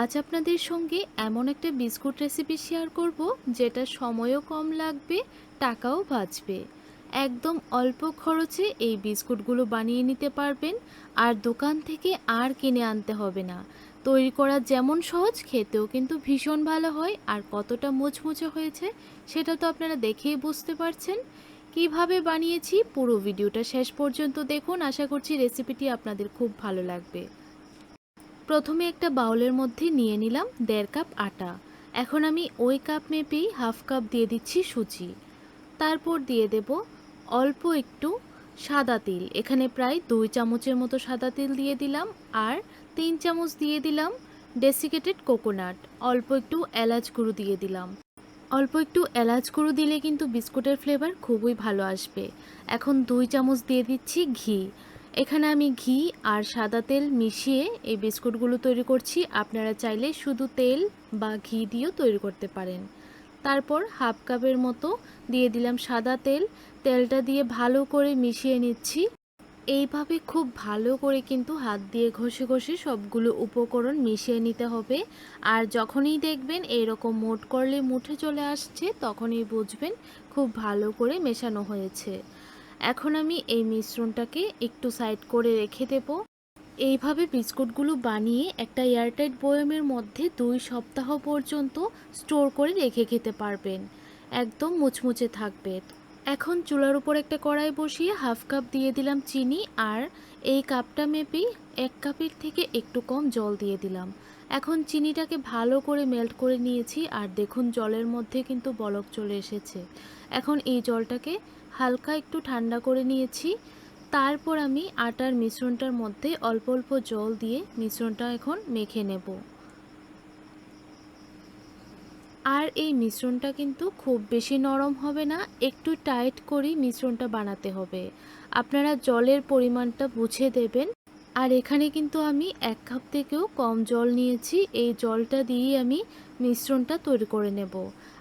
আজ আপনাদের সঙ্গে এমন একটা বিস্কুট রেসিপি শেয়ার করব, যেটা সময়ও কম লাগবে, টাকাও বাঁচবে। একদম অল্প খরচে এই বিস্কুটগুলো বানিয়ে নিতে পারবেন, আর দোকান থেকে আর কিনে আনতে হবে না। তৈরি করা যেমন সহজ, খেতেও কিন্তু ভীষণ ভালো হয়, আর কতটা মুচমুচে হয়েছে, সেটা তো আপনারা দেখেই বুঝতে পারছেন। কীভাবে বানিয়েছি, পুরো ভিডিওটা শেষ পর্যন্ত দেখুন। আশা করছি রেসিপিটি আপনাদের খুব ভালো লাগবে। প্রথমে একটা বাউলের মধ্যে নিয়ে নিলাম দেড় কাপ আটা। এখন আমি ওই কাপ মেপেই হাফ কাপ দিয়ে দিচ্ছি সুজি। তারপর দিয়ে দেব অল্প একটু সাদা তিল। এখানে প্রায় দুই চামচের মতো সাদা তিল দিয়ে দিলাম আর তিন চামচ দিয়ে দিলাম ডেসিকেটেড কোকোনাট অল্প একটু এলাচ গুঁড়ো দিয়ে দিলাম। অল্প একটু এলাচ গুঁড়ো দিলে কিন্তু বিস্কুটের ফ্লেভার খুবই ভালো আসবে। এখন দুই চামচ দিয়ে দিচ্ছি ঘি। এখানে আমি ঘি আর সাদা তেল মিশিয়ে এই বিস্কুটগুলো তৈরি করছি। আপনারা চাইলে শুধু তেল বা ঘি দিয়েও তৈরি করতে পারেন। তারপর হাফ কাপের মতো দিয়ে দিলাম সাদা তেল। তেলটা দিয়ে ভালো করে মিশিয়ে নিচ্ছি। এইভাবে খুব ভালো করে কিন্তু হাত দিয়ে ঘষে ঘষে সবগুলো উপকরণ মিশিয়ে নিতে হবে। আর যখনই দেখবেন এরকম মোট করলে মুঠে চলে আসছে, তখনই বুঝবেন খুব ভালো করে মেশানো হয়েছে। এখন আমি এই মিশ্রণটাকে একটু সাইড করে রেখে দেব। এইভাবে বিস্কুটগুলো বানিয়ে একটা এয়ারটাইট বয়মের মধ্যে দুই সপ্তাহ পর্যন্ত স্টোর করে রেখে খেতে পারবেন। একদম মুচমুচে থাকবে। এখন চুলার উপর একটা কড়াই বসিয়ে হাফ কাপ দিয়ে দিলাম চিনি আর এই কাপটা মেপেই এক কাপের থেকে একটু কম জল দিয়ে দিলাম। এখন চিনিটাকে ভালো করে মেল্ট করে নিয়েছি আর দেখুন জলের মধ্যে কিন্তু বলক চলে এসেছে। এখন এই জলটাকে হালকা একটু ঠান্ডা করে নিয়েছি। তারপর আমি আটার মিশ্রণটার মধ্যে অল্প অল্প জল দিয়ে মিশ্রণটা এখন মেখে নেব। আর এই মিশ্রণটা কিন্তু খুব বেশি নরম হবে না, একটু টাইট করেই মিশ্রণটা বানাতে হবে। আপনারা জলের পরিমাণটা বুঝে দেবেন। আর এখানে কিন্তু আমি এক কাপ থেকেও কম জল নিয়েছি, এই জলটা দিয়েই আমি মিশ্রণটা তৈরি করে নেব।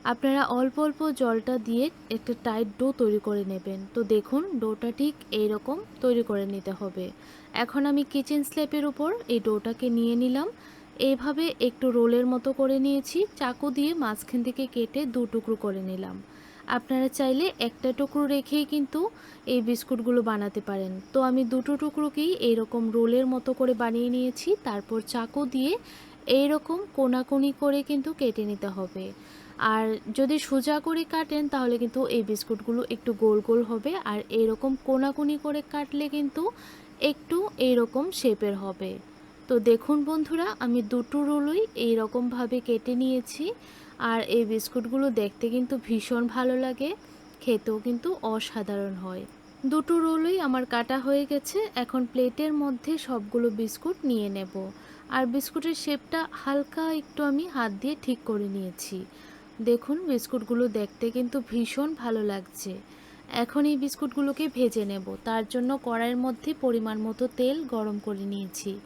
আপনারা অল্প অল্প জলটা দিয়ে একটা টাইট ডো তৈরি করে নেবেন। তো দেখুন ডোটা ঠিক এইরকম তৈরি করে নিতে হবে। এখন আমি কিচেন স্ল্যাপের উপর এই ডোটাকে নিয়ে নিলাম। এইভাবে একটু রোলের মতো করে নিয়েছি, চাকু দিয়ে মাঝখান থেকে কেটে দু টুকরো করে নিলাম। আপনারা চাইলে একটা টুকরো রেখেই কিন্তু এই বিস্কুটগুলো বানাতে পারেন। তো আমি দুটো টুকরোকেই এইরকম রোলের মতো করে বানিয়ে নিয়েছি। তারপর চাকু দিয়ে এইরকম কোনাকুনি করে কিন্তু কেটে নিতে হবে। আর যদি সোজা করে কাটেন, তাহলে কিন্তু এই বিস্কুটগুলো একটু গোল গোল হবে। আর এরকম কোনাকুনি করে কাটলে কিন্তু একটু এইরকম শেপের হবে। তো দেখুন বন্ধুরা, আমি দুটো রোলই এইরকমভাবে কেটে নিয়েছি। আর এই বিস্কুটগুলো দেখতে কিন্তু ভীষণ ভালো লাগে। খেতেও কিন্তু অসাধারণ হয়। দুটো রোলই আমার কাটা হয়ে গেছে। এখন প্লেটের মধ্যে সবগুলো বিস্কুট নিয়ে নেব। আর বিস্কুটের শেপটা হালকা একটু আমি হাত দিয়ে ঠিক করে নিয়েছি। দেখুন, বিস্কুটগুলো দেখতে কিন্তু ভীষণ ভালো লাগছে। এখন এই বিস্কুটগুলোকে ভেজে নেব। তার জন্য কড়াইয়ের মধ্যে পরিমাণ মতো তেল গরম করে নিয়েছি।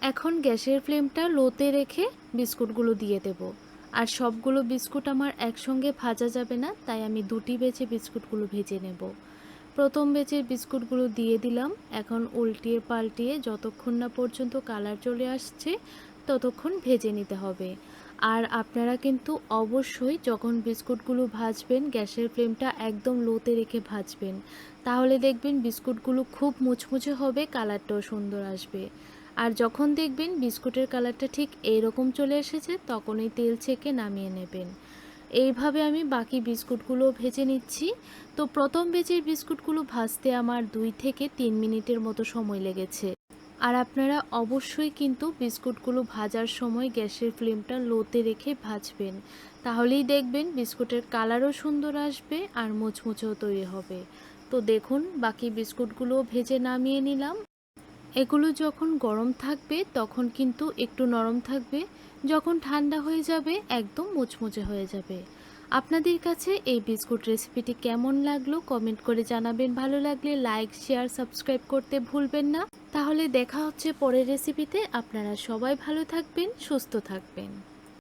এখন গ্যাসের ফ্লেমটা লোতে রেখে বিস্কুটগুলো দিয়ে দেব। আর সবগুলো বিস্কুট আমার একসঙ্গে ভাজা যাবে না, তাই আমি দুটি বেচে বিস্কুটগুলো ভেজে নেব। প্রথম বেচের বিস্কুটগুলো দিয়ে দিলাম। এখন উল্টিয়ে পাল্টিয়ে যতক্ষণ না পর্যন্ত কালার চলে আসছে, ততক্ষণ ভেজে নিতে হবে। আর আপনারা কিন্তু অবশ্যই যখন বিস্কুটগুলো ভাজবেন, গ্যাসের ফ্লেমটা একদম লোতে রেখে ভাজবেন। তাহলে দেখবেন বিস্কুটগুলো খুব মুচমুচে হবে, কালারটাও সুন্দর আসবে। আর যখন দেখবেন বিস্কুটের কালারটা ঠিক এইরকম চলে এসেছে, তখনই তেল ছেঁকে নামিয়ে নেবেন। এইভাবে আমি বাকি বিস্কুটগুলো ভেজে নিচ্ছি। তো প্রথম বেচের বিস্কুটগুলো ভাজতে আমার দুই থেকে তিন মিনিটের মতো সময় লেগেছে। আর আপনারা অবশ্যই কিন্তু বিস্কুটগুলো ভাজার সময় গ্যাসের ফ্লেমটা লোতে রেখে ভাজবেন। তাহলেই দেখবেন বিস্কুটের কালারও সুন্দর আসবে আর মুচমুচেও তৈরি হবে। তো দেখুন, বাকি বিস্কুটগুলো ভেজে নামিয়ে নিলাম। এগুলো যখন গরম থাকবে, তখন কিন্তু একটু নরম থাকবে। যখন ঠান্ডা হয়ে যাবে, একদম মুচমুচে হয়ে যাবে। আপনাদের কাছে এই বিস্কুট রেসিপিটি কেমন লাগল কমেন্ট করে জানাবেন। ভালো লাগলে লাইক শেয়ার সাবস্ক্রাইব করতে ভুলবেন না। তাহলে দেখা হচ্ছে পরের রেসিপিতে আপনারা সবাই ভালো থাকবেন, সুস্থ থাকবেন।